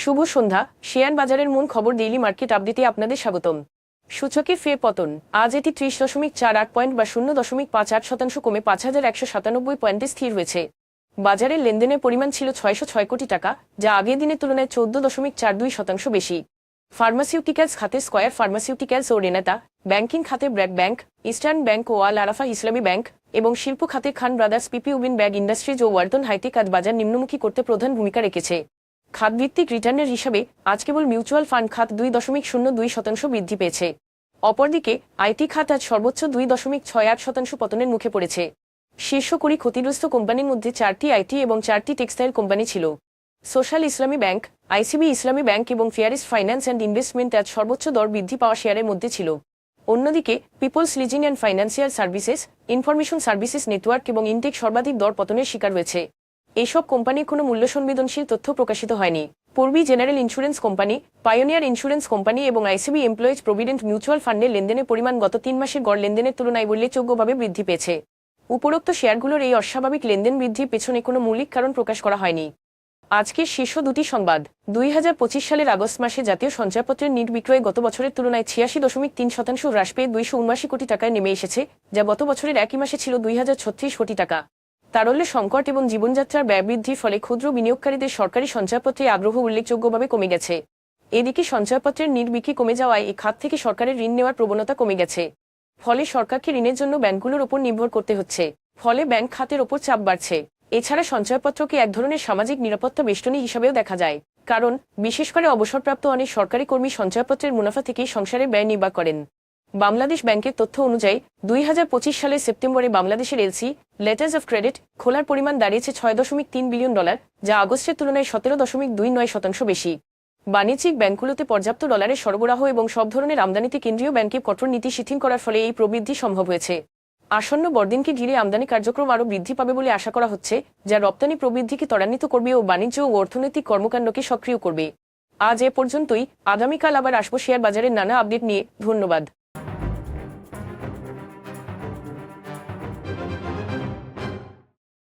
শুভ সন্ধ্যা। Share বাজারের মূল খবর ডেইলি মার্কেট আপডেটে আপনাদের স্বাগতম। সূচকে ফের পতন। আজ এটি ত্রিশ দশমিক চার আট পয়েন্ট বা শূন্য দশমিক পাঁচ আট শতাংশ কমে পাঁচ হাজার একশো সাতানব্বই পয়েন্টে স্থির হয়েছে। বাজারের লেনদেনের পরিমাণ ছিল ছয়শো ছয় কোটি টাকা, যা আগের দিনের তুলনায় চোদ্দ দশমিক চার দুই শতাংশ বেশি। ফার্মাসিউটিক্যালস খাতে স্কয়ার ফার্মাসিউটিক্যালস ও রেনাতা ব্যাংকিং খাতে ব্র্যাক ব্যাংক ইস্টার্ন ব্যাংক ও আল আরাফা ইসলামী ব্যাংক এবং শিল্প খাতে Khan brothers PP woven bag industries ও ওয়ার্টন হাইটেক আজ বাজার নিম্নমুখী করতে প্রধান ভূমিকা রেখেছে। খাতভিত্তিক রিটার্নের হিসাবে আজ কেবল মিউচুয়াল ফান্ড খাত দুই দশমিক শূন্য দুই শতাংশ বৃদ্ধি পেয়েছে। অপরদিকে, আইটি খাত আজ সর্বোচ্চ দুই দশমিক ছয় আট শতাংশ পতনের মুখে পড়েছে। শীর্ষ কুড়ি ক্ষতিগ্রস্ত কোম্পানির মধ্যে চারটি আইটি এবং চারটি টেক্সটাইল কোম্পানি ছিল। Social Islami bank, ICB Islami bank এবং ফেয়ারিস্ট ফাইন্যান্স অ্যান্ড ইনভেস্টমেন্ট আজ সর্বোচ্চ দর বৃদ্ধি পাওয়া শেয়ারের মধ্যে ছিল। অন্যদিকে, peoples leasing and financial services, information services network এবং ইনটেক সর্বাধিক দর পতনের শিকার হয়েছে। এসব কোম্পানির কোনো মূল্য সংবেদনশীল তথ্য প্রকাশিত হয়নি। Purabi general insurance company, pioneer insurance company এবং আইসিবি এমপ্লয়েজ প্রভিডেন্ট মিউচুয়াল ফান্ডের লেনদেনের পরিমাণ গত তিন মাসের গড় লেনদেনের তুলনায় উল্লেখযোগ্যভাবে বৃদ্ধি পেয়েছে। উপরোক্ত শেয়ারগুলোর এই অস্বাভাবিক লেনদেন বৃদ্ধির পেছনে কোনো মৌলিক কারণ প্রকাশ করা হয়নি। আজকের শীর্ষ দুটি সংবাদ। দুই হাজার পঁচিশ সালের আগস্ট মাসে জাতীয় সঞ্চয়পত্রের নিট বিক্রয় গত বছরের তুলনায় ছিয়াশি দশমিক তিন শতাংশ হ্রাস পেয়ে দুইশো উনআশি কোটি টাকায় নেমে এসেছে, যা গত বছরের একই মাসে ছিল দুই হাজার ছত্রিশ কোটি টাকা। তারল্য সংকট এবং জীবনযাত্রার ব্যয় বৃদ্ধির ফলে ক্ষুদ্র বিনিয়োগকারীদের সরকারি সঞ্চয়পত্রে আগ্রহ উল্লেখযোগ্যভাবে কমে গেছে। এদিকে সঞ্চয়পত্রের নির্বিক্রি কমে যাওয়ায় এই খাত থেকে সরকারের ঋণ নেওয়ার প্রবণতা কমে গেছে। ফলে সরকারকে ঋণের জন্য ব্যাংকগুলোর ওপর নির্ভর করতে হচ্ছে। ফলে ব্যাংক খাতের ওপর চাপ বাড়ছে। এছাড়া সঞ্চয়পত্রকে এক ধরনের সামাজিক নিরাপত্তা বেষ্টনী হিসাবেও দেখা যায়। কারণ, বিশেষ করে অবসরপ্রাপ্ত অনেক সরকারি কর্মী সঞ্চয়পত্রের মুনাফা থেকেই সংসারে ব্যয় নির্বাহ করেন। বাংলাদেশ ব্যাংকের তথ্য অনুযায়ী, দুই হাজার পঁচিশ সালের সেপ্টেম্বরে বাংলাদেশের এলসি, লেটার্স অফ ক্রেডিট, খোলার পরিমাণ দাঁড়িয়েছে ছয় দশমিক তিন বিলিয়ন ডলার, যা আগস্টের তুলনায় সতেরো দশমিক দুই নয় শতাংশ বেশি। বাণিজ্যিক ব্যাংকগুলোতে পর্যাপ্ত ডলারের সরবরাহ এবং সব ধরনের আমদানিতে কেন্দ্রীয় ব্যাংকে কঠোর নীতি শিথিল করার ফলে এই প্রবৃদ্ধি সম্ভব হয়েছে। আসন্ন বড়দিনকে ঘিরে আমদানি কার্যক্রম আরও বৃদ্ধি পাবে বলে আশা করা হচ্ছে, যা রপ্তানি প্রবৃদ্ধিকে ত্বরান্বিত করবে ও বাণিজ্য ও অর্থনৈতিক কর্মকাণ্ডকে সক্রিয় করবে। আজ এ পর্যন্তই, আগামীকাল আবার আসব শেয়ার বাজারের নানা আপডেট নিয়ে, ধন্যবাদ।